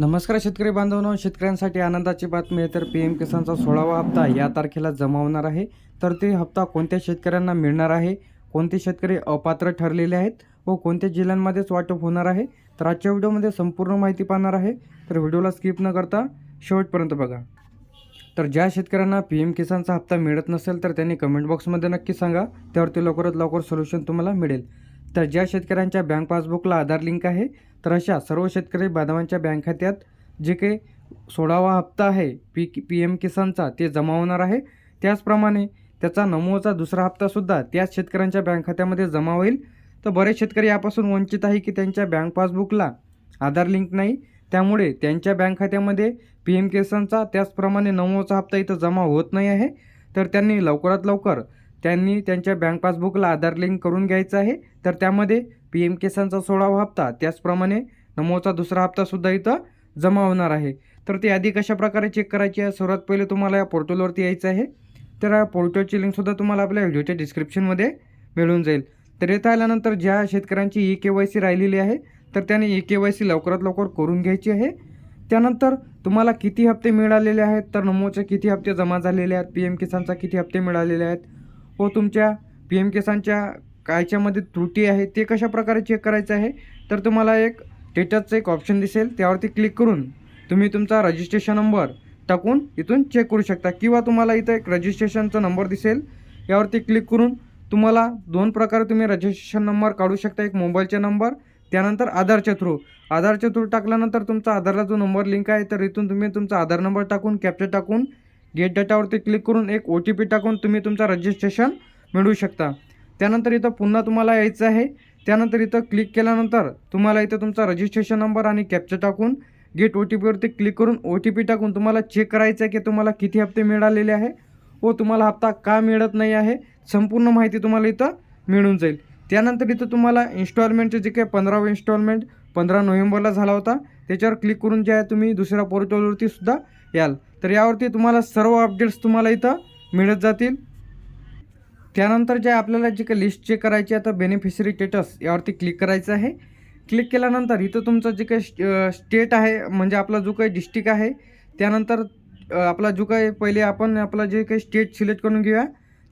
नमस्कार शेतकरी बांधवांनो शेतकऱ्यांसाठी आनंदाची बातमी आहे. तर पी एम किसानचा सोळावा हप्ता या तारखेला जमा होणार आहे. तर ते हप्ता कोणत्या शेतकऱ्यांना मिळणार आहे? कोणते शेतकरी अपात्र ठरलेले आहेत? व कोणत्या जिल्ह्यांमध्येच वाटप होणार आहे? तर आजच्या व्हिडिओमध्ये संपूर्ण माहिती पाहणार आहे. तर व्हिडिओला स्किप न करता शेवटपर्यंत बघा. तर ज्या शेतकऱ्यांना पी एम किसानचा हप्ता मिळत नसेल तर त्यांनी कमेंट बॉक्समध्ये नक्की सांगा. त्यावरती लवकरात लवकर सोल्युशन तुम्हाला मिळेल. तर ज्या शेतकऱ्यांच्या बँक पासबुकला आधार लिंक आहे तर अशा सर्व शेतकरी बांधवांच्या बँक खात्यात जे काही सोळावा हप्ता आहे पी पी एम किसानचा ते जमा होणार आहे. त्याचप्रमाणे त्याचा नमोचा दुसरा हप्तासुद्धा त्याच शेतकऱ्यांच्या बँक खात्यामध्ये जमा होईल. तर बरेच शेतकरी यापासून वंचित आहे की त्यांच्या बँक पासबुकला आधार लिंक नाही. त्यामुळे त्यांच्या बँक खात्यामध्ये पी एम किसानचा त्याचप्रमाणे नमोचा हप्ता इथं जमा होत नाही आहे. तर त्यांनी लवकरात लवकर त्यांनी त्यांच्या बँक पासबुकला आधार लिंक करून घ्यायचं आहे. तर त्यामध्ये पी एम केसांचा सोळावा हप्ता त्याचप्रमाणे नमोचा दुसरा हप्तासुद्धा इथं जमा होणार आहे. तर ती यादी कशा प्रकारे चेक करायची आहे? सर्वात पहिले तुम्हाला या पोर्टलवरती यायचं आहे. तर या पोर्टलची लिंकसुद्धा तुम्हाला आपल्या व्हिडिओच्या डिस्क्रिप्शनमध्ये मिळून जाईल. तर येथे आल्यानंतर ज्या शेतकऱ्यांची ई के वाय सी राहिलेली आहे तर त्याने ई के वाय सी लवकरात लवकर करून घ्यायची आहे. त्यानंतर तुम्हाला किती हप्ते मिळालेले आहेत? तर नमोचे किती हप्ते जमा झालेले आहेत? पी एम किसानचा किती हप्ते मिळालेले आहेत? व तुमच्या पी एम केसांच्या कायच्यामध्ये त्रुटी आहे ते कशा प्रकारे चेक करायचं आहे? तर तुम्हाला एक स्टेटसचं एक ऑप्शन दिसेल त्यावरती क्लिक करून तुम्ही तुमचा रजिस्ट्रेशन नंबर टाकून इथून चेक करू शकता. किंवा तुम्हाला इथं एक रजिस्ट्रेशनचा नंबर दिसेल यावरती क्लिक करून तुम्हाला दोन प्रकारे तुम्ही रजिस्ट्रेशन नंबर काढू शकता. एक मोबाईलचा नंबर त्यानंतर आधारच्या थ्रू आधारच्या थ्रू टाकल्यानंतर तुमचा आधारला जो नंबर लिंक आहे तर इथून तुम्ही तुमचा आधार नंबर टाकून कॅप्चर टाकून गेट डाटावरती क्लिक करून एक ओ टी पी टाकून तुम्ही तुमचं रजिस्ट्रेशन मिळवू शकता. त्यानंतर इथं पुन्हा तुम्हाला यायचं आहे. त्यानंतर इथं क्लिक केल्यानंतर तुम्हाला इथं तुमचा रजिस्ट्रेशन नंबर आणि कॅप्चर टाकून गेट ओ टी पीवरती क्लिक करून ओ टी पी टाकून तुम्हाला चेक करायचं आहे की तुम्हाला किती हप्ते मिळालेले आहे व तुम्हाला हप्ता का मिळत नाही आहे. संपूर्ण माहिती तुम्हाला इथं मिळून जाईल. त्यानंतर इथं तुम्हाला इन्स्टॉलमेंटचे जे काही पंधरावं इन्स्टॉलमेंट पंधरा नोव्हेंबरला झाला होता. त्याच्यावर क्लिक करून जे आहे तुम्ही दुसऱ्या पोर्टलवरती सुद्धा याल. तर यावरती तुम्हाला सर्व अपडेट्स तुम्हाला इथं मिळत जातील. त्यानंतर जे आपल्याला जे काही लिस्ट चेक करायची आहे तर बेनिफिशरी स्टेटस यावरती क्लिक करायचं आहे. क्लिक केल्यानंतर इथं तुमचं जे काही स्टेट आहे म्हणजे आपला जो काही डिस्ट्रिक्ट आहे त्यानंतर आपला जो काही पहिले आपण आपला जे काही स्टेट सिलेक्ट करून घेऊया.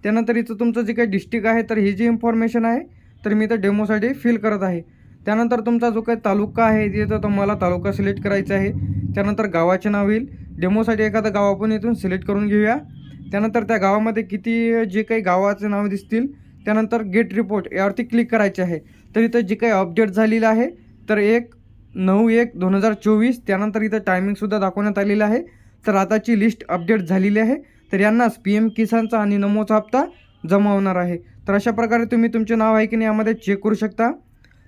त्यानंतर इथं तुमचं जे काही डिस्ट्रिक्ट आहे तर ही जी इन्फॉर्मेशन आहे तर मी इथं डेमोसाठी फिल करत आहे. त्यानंतर तुमचा जो काही तालुका आहे तिथं तुम्हाला तालुका सिलेक्ट करायचा आहे. त्यानंतर गावाचे नाव येईल. डेमोसाठी एखादं गाव आपण इथून सिलेक्ट करून घेऊया. त्यानंतर त्या गावामध्ये किती जे काही गावाचे नाव दिसतील त्यानंतर गेट रिपोर्ट यावरती क्लिक करायचे आहे. तर इथं जे काही अपडेट झालेलं आहे तर एक नऊ एक दोन हजार चोवीस त्यानंतर इथं टायमिंगसुद्धा दाखवण्यात आलेलं आहे. तर आताची लिस्ट अपडेट झालेली आहे. तर यांनाच पी एम किसानचा आणि नमोचा हप्ता जमा होणार आहे. तर अशा प्रकारे तुम्ही तुमचे नाव आहे की नाही यामध्ये चेक करू शकता.